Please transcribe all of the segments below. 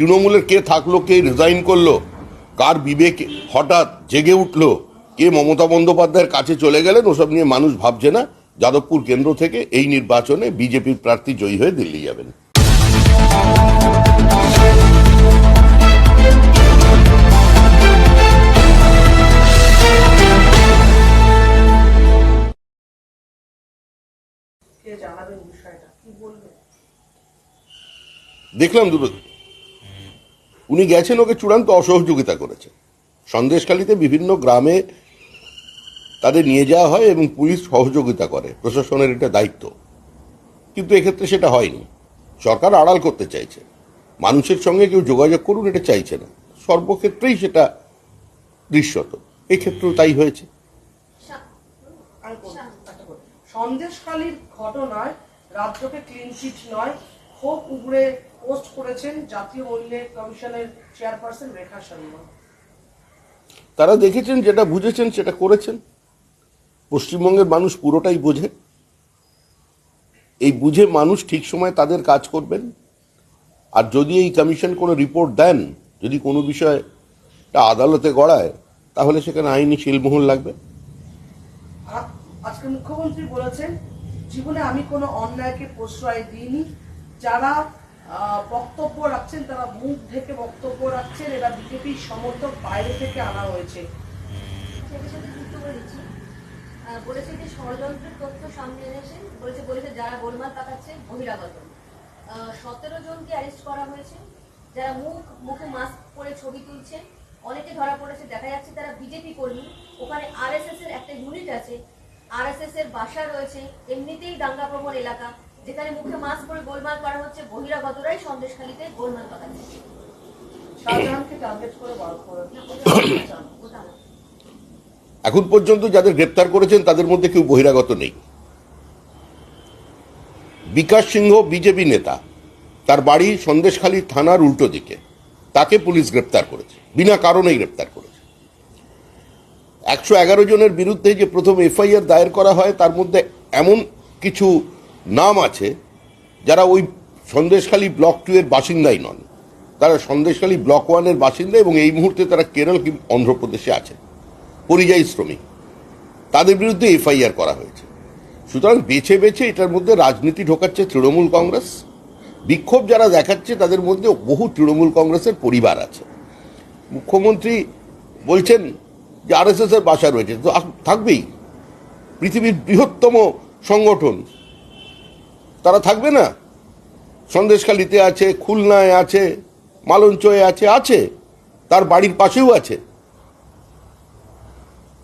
তৃণমূলের কে থাকল কে রিজাইন করল কার বিবেক হঠাৎ জেগে উঠল কে মমতা বন্দ্যোপাধ্যায়ের কাছে চলে গেলেন ওসব নিয়ে মানুষ ভাবছে না। যাদবপুর কেন্দ্র থেকে এই নির্বাচনে বিজেপির প্রার্থী জয়ী হয়ে দিল্লি যাবেন। দেখলাম দুটো উনি গেছেন, ওকে চূড়ান্ত অসহযোগিতা করেছেন। সন্দেশখালীতে বিভিন্ন গ্রামে তাদের নিয়ে যাওয়া হয় এবং পুলিশ সহযোগিতা করে, প্রশাসনের এটা দায়িত্ব। কিন্তু এক্ষেত্রে সেটা হয়নি। সরকার আড়াল করতে চাইছে। মানুষের সঙ্গে কেউ যোগাযোগ করুন, এটা চাইছে না। সর্বক্ষেত্রেই সেটা দৃশ্যত। এক্ষেত্রেও তাই হয়েছে। সন্দেশখালীর ঘটনায় রাজ্যকে ক্লিন চিট নয় ক্ষোভ উগড়ে পোস্ট করেছেন জাতীয় মহিলা কমিশনের চেয়ারপারসন রেখা শর্মা। তারা দেখেছেন যেটা বুঝেছেন সেটা করেছেন। পশ্চিমবঙ্গের মানুষ পুরোটাই বোঝে। এই বুঝে মানুষ ঠিক সময় তাদের কাজ করবেন। আর যদি এই কমিশন কোনো রিপোর্ট দেন যদি কোনো বিষয়টা আদালতে গড়ায় তাহলে সেখানে আইনি শিলমোহর লাগবে। আজকে মুখ্যমন্ত্রী বলেছেন জীবনে আমি কোনো অন্যায়কে প্রশ্রয় দিইনি। যারা বক্তব্য রাখছেন, তারা মুখ ঢেকে বক্তব্য রাখছেন, এরা বিজেপির সমর্থক বাইরে থেকে আনা হয়েছে। বলেছে যে ষড়যন্ত্রের তথ্য সামনে এনেছে, বলেছে বলেছে যারা গোলমাল পাকাচ্ছে, বহিরাগত। সতেরো জনকে অ্যারেস্ট করা হয়েছে, যারা মুখ, মুখে মাস্ক পরে ছবি তুলছে, অনেকে ধরা পড়েছে, দেখা যাচ্ছে তারা বিজেপি কর্মী। ওখানে আরএসএস এর একটা ইউনিট আছে আরএসএস এর বাসা রয়েছে, এমনিতেই দাঙ্গা প্রবণ এলাকা। যেখানে মুখে মাস্ক পরে গোলমাল করা হচ্ছে, বহিরাগতরাই সন্দেশখালীতে গোলমাল পাকাচ্ছে। এখন পর্যন্ত যাদের গ্রেপ্তার করেছেন, তাদের মধ্যে কেউ বহিরাগত নেই। বিকাশ সিংহ বিজেপি নেতা, তার বাড়ি সন্দেশখালী থানার উল্টো দিকে। তাকে পুলিশ গ্রেপ্তার করেছে, বিনা কারণেই গ্রেপ্তার করেছে। একশো এগারো জনের বিরুদ্ধে যে প্রথম এফআইআর দায়ের করা হয়, তার মধ্যে এমন কিছু নাম আছে, যারা ওই সন্দেশখালী ব্লক টু এর বাসিন্দাই নন। তারা সন্দেশখালী ব্লক ওয়ানের বাসিন্দা এবং এই মুহূর্তে তারা কেরল কি অন্ধ্রপ্রদেশে আছে পরিযায়ী শ্রমিক। তাদের বিরুদ্ধে এফআইআর করা হয়েছে। সুতরাং বেছে বেছে এটার মধ্যে রাজনীতি ঢোকাচ্ছে তৃণমূল কংগ্রেস। বিক্ষোভ যারা দেখাচ্ছে, তাদের মধ্যে বহু তৃণমূল কংগ্রেসের পরিবার আছে। মুখ্যমন্ত্রী বলছেন যে আরএসএস এর বাসা রয়েছে। তো থাকবেই। পৃথিবীর বৃহত্তম সংগঠন তারা থাকবে না। সন্দেশখালিতে আছে, খুলনায় আছে, মালঞ্চয়ে আছে আছে। তার বাড়ির পাশেও আছে।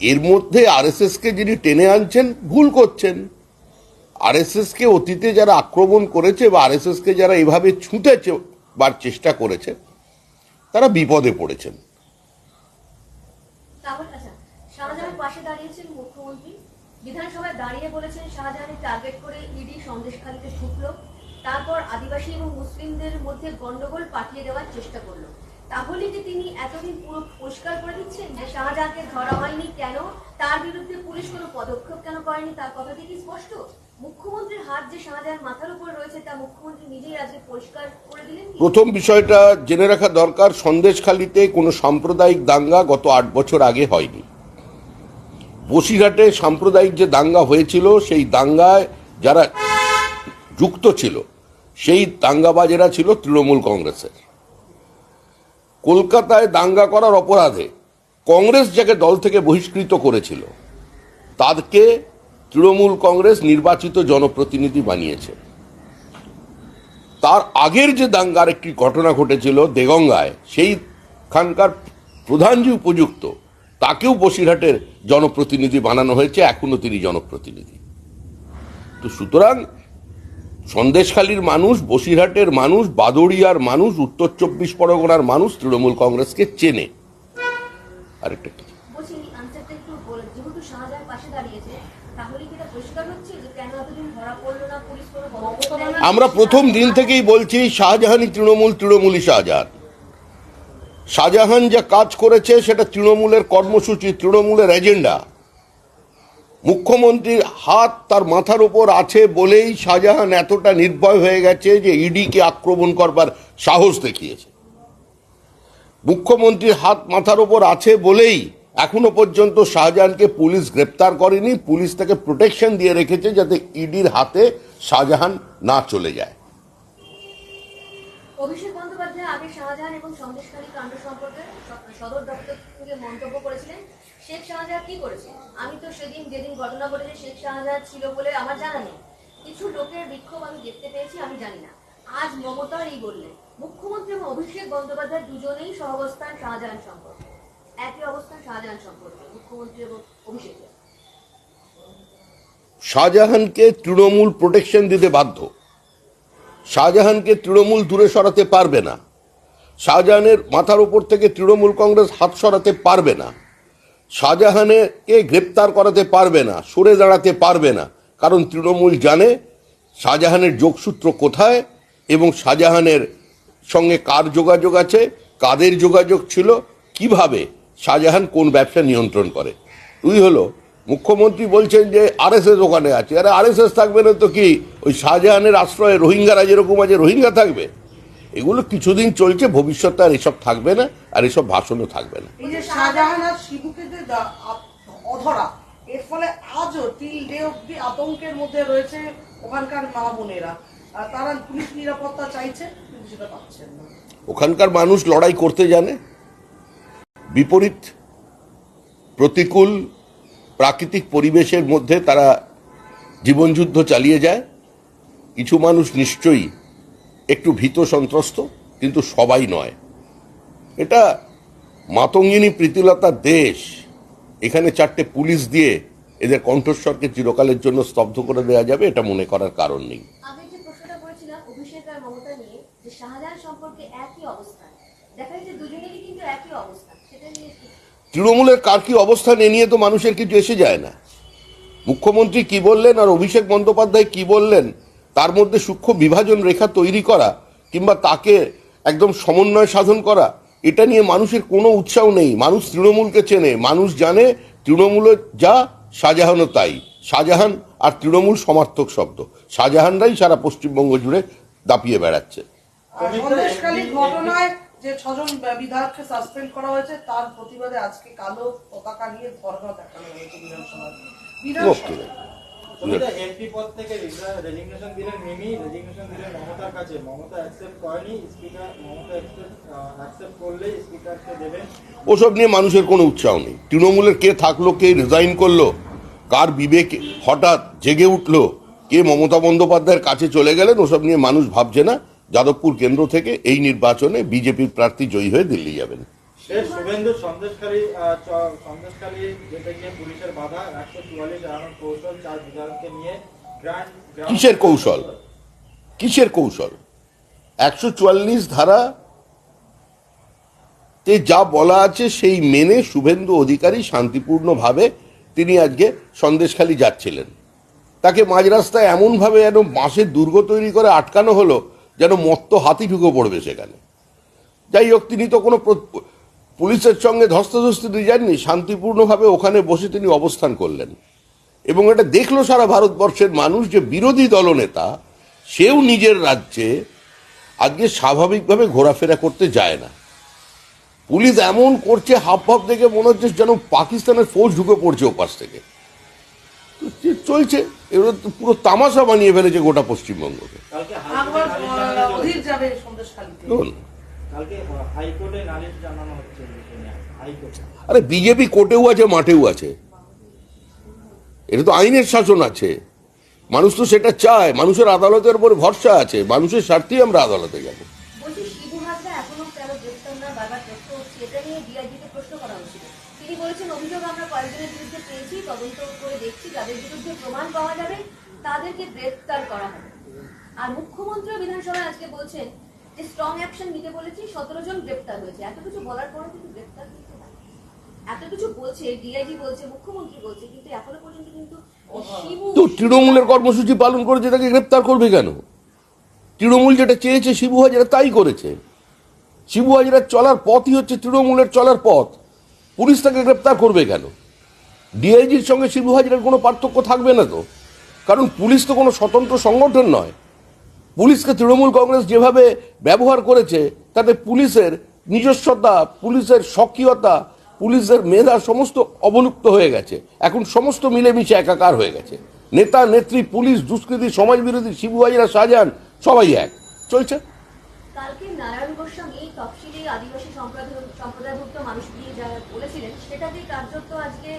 এর মধ্যে আরএসএস কে যিনি টেনে আনছেন, ভুল করছেন। আরএসএস কে অতীতে যারা আক্রমণ করেছে বা আরএসএস কে যারা এভাবে ছুটেছে বার চেষ্টা করেছে, তারা বিপদে পড়েছেন। বিধানসভায় দাঁড়িয়ে বলেছেন শাহজাহানের টার্গেট করে ইডি সন্দেশখালীতে ঢুকলো, তারপর আদিবাসী এবং মুসলিমদের মধ্যে গন্ডগোল পাঠিয়ে দেওয়ার চেষ্টা করল। তাহলে কি তিনি এতদিন পুরো পরিষ্কার করে দিচ্ছেন যে শাহজাহানকে ধরা হয়নি কেন? তার বিরুদ্ধে পুলিশ কোনো পদক্ষেপ কেন করেনি? তার কথা কি স্পষ্ট? মুখ্যমন্ত্রীর হাত যে শাহজাহান মাথার উপর রয়েছে, তা মুখ্যমন্ত্রী নিজেই আজকে পরিষ্কার করে দিলেন প্রথম বিষয়টা জেনে রাখা দরকার, সন্দেশখালিতে কোনো সাম্প্রদায়িক দাঙ্গা গত আট বছর আগে হয়নি। বসিরহাটে সাম্প্রদায়িক যে দাঙ্গা হয়েছিল, সেই দাঙ্গায় যারা যুক্ত ছিল, সেই দাঙ্গাবাজেরা ছিল তৃণমূল কংগ্রেসের। কলকাতায় দাঙ্গা করার অপরাধে কংগ্রেস যাকে দল থেকে বহিষ্কৃত করেছিল তাদেরকে তৃণমূল কংগ্রেস নির্বাচিত জনপ্রতিনিধি বানিয়েছে। তার আগের যে দাঙ্গার একটি ঘটনা ঘটেছিল দেগঙ্গায়, সেইখানকার প্রধান যে উপযুক্ত তাকেও বসিরহাটের জনপ্রতিনিধি বানানো হয়েছে এখনও তিনি জনপ্রতিনিধি। তো সুতরাং সন্দেশখালীর মানুষ বসিরহাটের মানুষ বাদুড়িয়ার মানুষ উত্তর চব্বিশ পরগনার মানুষ তৃণমূল কংগ্রেসকে চেনে। আরেকটা কি? শাহজাহান? আমরা প্রথম দিন থেকেই বলছি শাহজাহানই তৃণমূল তৃণমূলই শাহজাহান। শাহজাহান যা কাজ করেছে, সেটা তৃণমূলের কর্মসূচি, তৃণমূলের এজেন্ডা। মুখ্যমন্ত্রীর হাত তার মাথার উপর আছে বলেই শাহজাহান এতটা নির্ভয় হয়ে গেছে যে ইডিকে আক্রমণ করবার সাহস দেখিয়েছে। মুখ্যমন্ত্রীর হাত মাথার ওপর আছে বলেই এখনও পর্যন্ত শাহজাহানকে পুলিশ গ্রেপ্তার করেনি। পুলিশ তাকে প্রোটেকশন দিয়ে রেখেছে যাতে ইডির হাতে শাহজাহান না চলে যায়। অভিষেক বন্দ্যোপাধ্যায় আগে শাহজাহান এবং সন্দেশকারী কাণ্ড সম্পর্কে সদর দপ্তর থেকে মন্তব্য করেছিলেন। শেখ শাহজাহান কি করেছে? আমি তো সেদিন যেদিন ঘটনা ঘটেছে, শেখ শাহজাহান ছিল বলে আমার জানা নেই। কিছু লোকের বিক্ষোভ আমি দেখতে পেয়েছি, আমি জানি না। আজ মমতা এই বললেন, মুখ্যমন্ত্রী এবং অভিষেক বন্দ্যোপাধ্যায় দুজনেই সহাবস্থান শাহজাহান সম্পর্কে। একই অবস্থান শাহজাহান সম্পর্কে, মুখ্যমন্ত্রী এবং অভিষেকের। শাহজাহানকে তৃণমূল প্রোটেকশন দিতে বাধ্য। শাহজাহানকে তৃণমূল দূরে সরাতে পারবে না। শাহজাহানের মাথার উপর থেকে তৃণমূল কংগ্রেস হাত সরাতে পারবে না। শাহজাহানকে গ্রেপ্তার করাতে পারবে না, সরে দাঁড়াতে পারবে না। কারণ তৃণমূল জানে শাহজাহানের যোগসূত্র কোথায় এবং শাহজাহানের সঙ্গে কার যোগাযোগ আছে, কাদের যোগাযোগ ছিল, কীভাবে, শাহজাহান কোন ব্যবসা নিয়ন্ত্রণ করে। দুই হলো, মুখ্যমন্ত্রী বলছেন যে আরএসএস ওখানে আছে। আরে আরএসএস থাকবে না তো কি? ওই শাহজাহানের আশ্রয়ে রোহিঙ্গারা যেরকম আছে রোহিঙ্গা থাকবে। এগুলো কিছুদিন চলছে ভবিষ্যতে আর এসব থাকবে না আর এসব ভাষণও থাকবে না। এর ফলে আজও টিল ডে অব্দি আতঙ্কের মধ্যে রয়েছে ওখানকার মা বোনেরা। তারা পুলিশ নিরাপত্তা চাইছে কিন্তু সেটা পাচ্ছেন না। ওখানকার মানুষ লড়াই করতে জানে। বিপরীত প্রতিকূল প্রাকৃতিক পরিবেশের মধ্যে তারা জীবনযুদ্ধ চালিয়ে যায়। কিছু মানুষ নিশ্চয়ই একটু ভীত সন্ত্রস্ত কিন্তু সবাই নয়। এটা মাতঙ্গিনী প্রীতিলতার দেশ এখানে চারটে পুলিশ দিয়ে এদের কণ্ঠস্বরকে চিরকালের জন্য স্তব্ধ করে দেওয়া যাবে এটা মনে করার কারণ নেই। তৃণমূলের কার কি অবস্থান এ নিয়ে তো মানুষের কিছু এসে যায় না। মুখ্যমন্ত্রী কি বললেন আর অভিষেক বন্দ্যোপাধ্যায় কি বললেন তার মধ্যে সূক্ষ্ম বিভাজন রেখা তৈরি করা কিংবা তাকে একদম সমন্বয় সাধন করা এটা নিয়ে মানুষের কোনো উৎসাহ নেই। মানুষ তৃণমূলকে চেনে। মানুষ জানে তৃণমূল যা শাহজাহানও তাই। শাহজাহান আর তৃণমূল সমার্থক শব্দ। শাহজাহানরাই সারা পশ্চিমবঙ্গ জুড়ে দাপিয়ে বেড়াচ্ছে। ঘটনায় যে ছজন বিধায়ককে সাসপেন্ড করা হয়েছে তার প্রতিবাদে আজকে কালো পতাকা নিয়ে ধর্ণা দেখানো হয়েছে বিধানসভায়। এমপি পদ থেকে রেজিগনেশন দিলেন মিমি রেজিগনেশন দিলেন মমতার কাছে। মমতা অ্যাকসেপ্ট করেনি স্পিকার মমতা অ্যাকসেপ্ট করলেই স্পিকারকে দেবেন। ওসব নিয়ে মানুষের কোনো উৎসাহ নেই। তৃণমূলের কে থাকল কে রিজাইন করল কার বিবেক হঠাৎ জেগে উঠল কে মমতা বন্দ্যোপাধ্যায়ের কাছে চলে গেলেন ওসব নিয়ে মানুষ ভাবছে না। যাদবপুর কেন্দ্র থেকে এই নির্বাচনে বিজেপির প্রার্থী জয়ী হয়ে দিল্লি যাবেন। কিসের কৌশল? কিসের কৌশল? একশো চুয়াল্লিশ ধারা? তে যা বলা আছে সেই মেনে শুভেন্দু অধিকারী শান্তিপূর্ণভাবে তিনি আজকে সন্দেশখালি যাচ্ছিলেন। তাকে মাঝ রাস্তায় এমনভাবে যেন বাঁশের দুর্গ তৈরি করে আটকানো হলো, যেন মত্ত হাতি ঢুকে পড়বে সেখানে। যাই হোক, তিনি তো কোনো পুলিশের সঙ্গে ধস্তাধস্তিতে যাননি শান্তিপূর্ণভাবে ওখানে বসে তিনি অবস্থান করলেন। এবং এটা দেখল সারা ভারতবর্ষের মানুষ যে বিরোধী দলনেতা সেও নিজের রাজ্যে আজকে স্বাভাবিকভাবে ঘোরাফেরা করতে যায় না। পুলিশ এমন করছে হাফ হাফ দেখে মনে হচ্ছে যেন পাকিস্তানের ফৌজ ঢুকে পড়ছে ওপাশ থেকে। তো যে চলছে এগুলো তো পুরো তামাশা বানিয়ে ফেলেছে গোটা পশ্চিমবঙ্গকে। আরে বিজেপি কোর্টেও আছে মাঠেও আছে। এটা তো আইনের শাসন আছে। মানুষ তো সেটা চায়। মানুষের আদালতের উপর ভরসা আছে। মানুষের স্বার্থেই আমরা আদালতে যাব। বলছি শিবু হাজরা এখনও কেন গ্রেপ্তার না বারবার প্রশ্ন হচ্ছে? এটা নিয়ে ডিআইজিকে প্রশ্ন করা হয়েছিল তিনি বলেছেন অভিযোগ আমরা কয়েকজনের বিরুদ্ধে পেয়েছি তদন্ত করে দেখছি যাদের বিরুদ্ধে প্রমাণ পাওয়া যাবে তাদেরকে গ্রেপ্তার করা হবে। আর মুখ্যমন্ত্রী বিধানসভায় আজকে বলছেন যে স্ট্রং অ্যাকশন নিতে বলেছি সতেরো জন গ্রেপ্তার হয়েছে। এত কিছু বলার পরে কিন্তু গ্রেপ্তার না। এত কিছু বলছে ডিআইজি বলছে মুখ্যমন্ত্রী বলছে কিন্তু এখনও পর্যন্ত কিন্তু তো তৃণমূলের কর্মসূচি পালন করেছে তাকে গ্রেপ্তার করবে কেন? তৃণমূল যেটা চেয়েছে শিবু হাজারা তাই করেছে। শিবু হাজারার চলার পথই হচ্ছে তৃণমূলের চলার পথ। পুলিশ তাকে গ্রেপ্তার করবে কেন? ডিআইজির সঙ্গে শিবু হাজারার কোনো পার্থক্য থাকবে না তো? কারণ পুলিশ তো কোনো স্বতন্ত্র সংগঠন নয়। পুলিশকে তৃণমূল কংগ্রেস যেভাবে ব্যবহার করেছে, তাতে পুলিশের নিজস্বতা, পুলিশের সক্রিয়তা পুলিশের মেধা সমস্ত অবলুপ্ত হয়ে গেছে। এখন সমস্ত মিলেমিশে একাকার হয়ে গেছে। নেতা, নেত্রী, পুলিশ, দুষ্কৃতী সমাজ বিরোধী শিবু হাজিরা শাহজাহান, সবাই এক। চলছে? কালকে নারায়ণ গোস্বামী তফসিলি আদিবাসী সম্প্রদায়ভুক্ত মানুষ দিয়ে যা বলেছিলেন সেটাকে কার্যত আজকে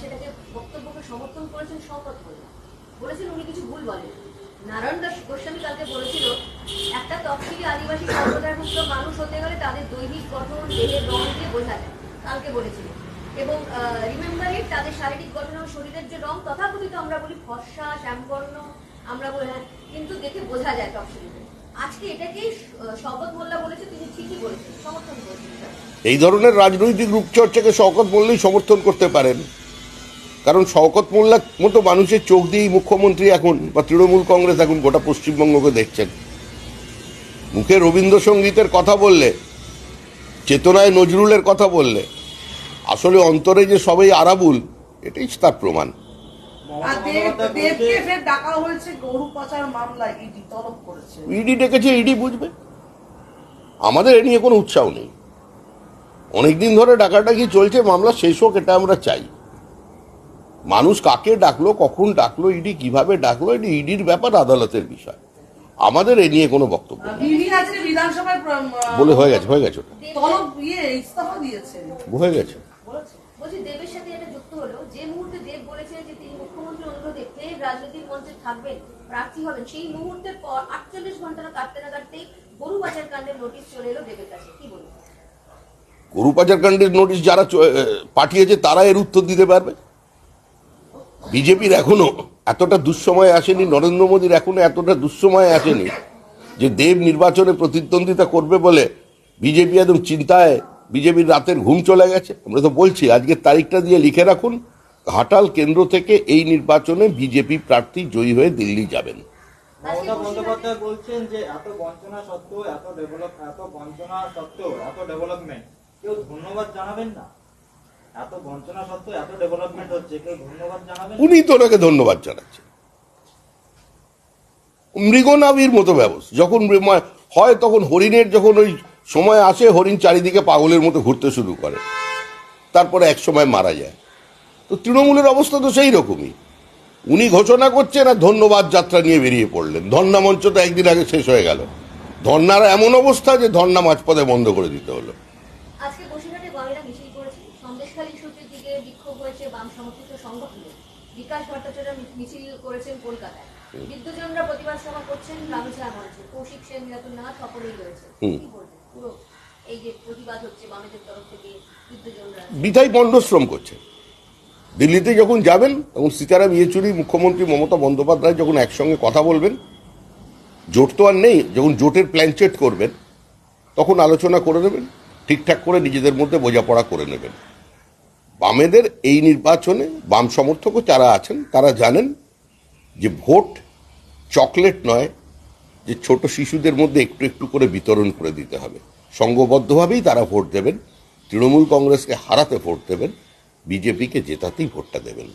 সেটাকে বক্তব্যকে সমর্থন করেছেন শপথ বলেছেন উনি কিছু ভুল বলেন নারায়ণ দাস গোস্বামী কালকে বলেছিল, একটা তফসিলি আদিবাসী সম্প্রদায়ভুক্ত মানুষ হতে গেলে তাদের দৈহিক গঠন, দেহের রং দিয়ে বোঝা যায়। কালকে বলেছিল। এবং রিমেম্বার তাদের শারীরিক গঠন ও শরীরের যে রং, তথাকথিত আমরা বলি ফর্সা, শ্যামবর্ণ, আমরা বলি হ্যাঁ কিন্তু দেখে বোঝা যায় তফসিলিতে। আজকে এটাকেই শপথ মোল্লা বলেছে, তিনি ঠিকই বলেছেন, সমর্থন করেছেন। এই ধরনের রাজনৈতিক রূপচর্চাকে শওকত বললেই সমর্থন করতে পারেন। কারণ শওকত মোল্লার মতো মানুষের চোখ দিয়েই মুখ্যমন্ত্রী এখন বা তৃণমূল কংগ্রেস এখন গোটা পশ্চিমবঙ্গকে দেখছেন। মুখে রবীন্দ্রসঙ্গীতের কথা বললে চেতনায় নজরুলের কথা বললে আসলে অন্তরে যে সবাই আরাবুল এটাই তার প্রমাণ। ইডি ডেকেছে ইডি বুঝবে। আমাদের এ নিয়ে কোনো উৎসাহ নেই। অনেকদিন ধরে ডাকাডাকি চলছে মামলা শেষ হোক এটা আমরা চাই। মানুষ কাকে ডাকলো কখন ডাকলো ইডি কীভাবে ডাকলো এটি ইডির ব্যাপার আদালতের বিষয়। আমাদের এ নিয়ে কোনো বক্তব্য বলে হয়ে গেছে হয়ে গেছে ইয়ে ইস্তফা দিয়েছে। হয়ে গেছে। বলেছে বলছি দেবের সাথে এটা যুক্ত হলো। যে মুহূর্তে দেব বলেছেন যে তিনি মুখ্যমন্ত্রী অনুরোধে ফের রাজনৈতিক মঞ্চে থাকবেন প্রার্থী হবেন সেই মুহূর্তের পর আটচল্লিশ ঘণ্টা না কাটতে না কাটতেই গরু নোটিশ চলে এলো দেবের কাছে। কি বলবেন গরু পাচার কাণ্ডের নোটিশ যারা চ- পাঠিয়েছে তারা এর উত্তর দিতে পারবে? বিজেপির এখনও এতটা দুঃসময় আসেনি, নরেন্দ্র মোদীর এখনও এতটা দুঃসময় আসেনি, যে দেব নির্বাচনে প্রতিদ্বন্দ্বিতা করবে বলে বিজেপি একদম চিন্তায়, বিজেপির রাতের ঘুম চলে গেছে। আমরা তো বলছি, আজকের তারিখটা দিয়ে লিখে রাখুন, ঘাটাল কেন্দ্র থেকে এই নির্বাচনে বিজেপি প্রার্থী জয়ী হয়ে দিল্লি যাবেন। ধন্যবাদ জানাবেন না। উনি তো ওনাকে ধন্যবাদ জানাচ্ছেন মৃগনাবির মতো ব্যবস্থা। যখন হয় তখন হরিণের যখন ওই সময় আসে, হরিণ চারিদিকে পাগলের মতো ঘুরতে শুরু করে। তারপরে এক সময় মারা যায়। তো তৃণমূলের অবস্থা তো সেই রকমই। উনি ঘোষণা করছেন আর ধন্যবাদ যাত্রা নিয়ে বেরিয়ে পড়লেন। ধর্ণা তো একদিন আগে শেষ হয়ে গেল। ধর্নার এমন অবস্থা যে ধর্ণা মাঝপথে বন্ধ করে দিতে হলো আজকে বসিরহাটে বামেরা মিছিল করেছে সন্দেশখালী সূত্রের দিকে বিক্ষোভ হয়েছে বাম সমর্থিত সংগঠনে বিকাশ ভট্টাচার্য মিছিল করেছেন কলকাতায়। প্রতিবাদ সভা করছেন রামচা মঞ্চে কৌশিক সেন মিরাতুল নাথ সকলেই রয়েছে। কি বলবেন? পুরো এই যে প্রতিবাদ হচ্ছে বামেদের তরফ থেকে বিদ্যুৎজনরা। বিধায় পণ্ডশ্রম করছে। দিল্লিতে যখন যাবেন তখন সীতারাম ইয়েচুরি মুখ্যমন্ত্রী মমতা বন্দ্যোপাধ্যায় যখন একসঙ্গে কথা বলবেন জোট তো আর নেই যখন জোটের প্ল্যান চেট করবেন তখন আলোচনা করে নেবেন ঠিকঠাক করে নিজেদের মধ্যে বোঝাপড়া করে নেবেন। বামেদের এই নির্বাচনে বাম সমর্থকও যারা আছেন, তারা জানেন যে ভোট চকলেট নয়, যে ছোট শিশুদের মধ্যে একটু একটু করে বিতরণ করে দিতে হবে। সংঘবদ্ধভাবেই তারা ভোট দেবেন। তৃণমূল কংগ্রেসকে হারাতে ভোট দেবেন। বিজেপিকে জেতাতেই ভোটটা দেবেন।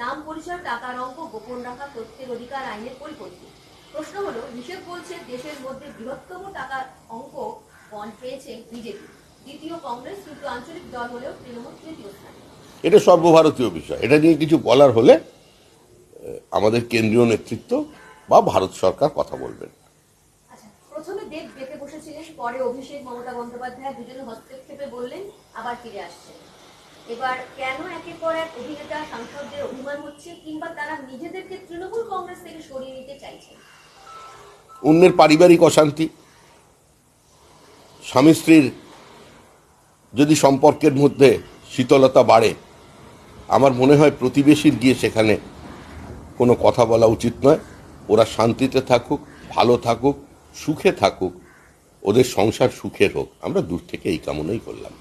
নাম নাম পরিচয়, টাকার অঙ্ক, গোপন রাখা, তথ্যের অধিকার, আইনের পরিপন্থী। প্রশ্ন হলো হিসেব বলছে দেশের মধ্যে বৃহত্তম টাকার অঙ্ক বন্ড পেয়েছে বিজেপি। দ্বিতীয় কংগ্রেস কিন্তু আঞ্চলিক দল হলেও তৃণমূল তৃতীয় স্থানে। এটা সর্বভারতীয় বিষয়। এটা নিয়ে কিছু বলার হলে আমাদের কেন্দ্রীয় নেতৃত্ব বা ভারত সরকার কথা বলবেন। আচ্ছা প্রথমে দেব বেঁকে বসেছিলেন পরে অভিষেক মমতা বন্দ্যোপাধ্যায় দুজনে হস্তক্ষেপে বললেন আবার ফিরে আসছেন। এবার কেন একের পর এক অভিনেতা সাংসদদের অভিমান হচ্ছে কিংবা তারা নিজেদেরকে তৃণমূল কংগ্রেস থেকে সরিয়ে নিতে চাইছেন? অন্যের পারিবারিক অশান্তি, স্বামী স্ত্রীর যদি সম্পর্কের মধ্যে শীতলতা বাড়ে, আমার মনে হয় প্রতিবেশীর গিয়ে সেখানে কোনো কথা বলা উচিত নয় ওরা শান্তিতে থাকুক, ভালো থাকুক, সুখে থাকুক, ওদের সংসার সুখের হোক আমরা দূর থেকে এই কামনাই করলাম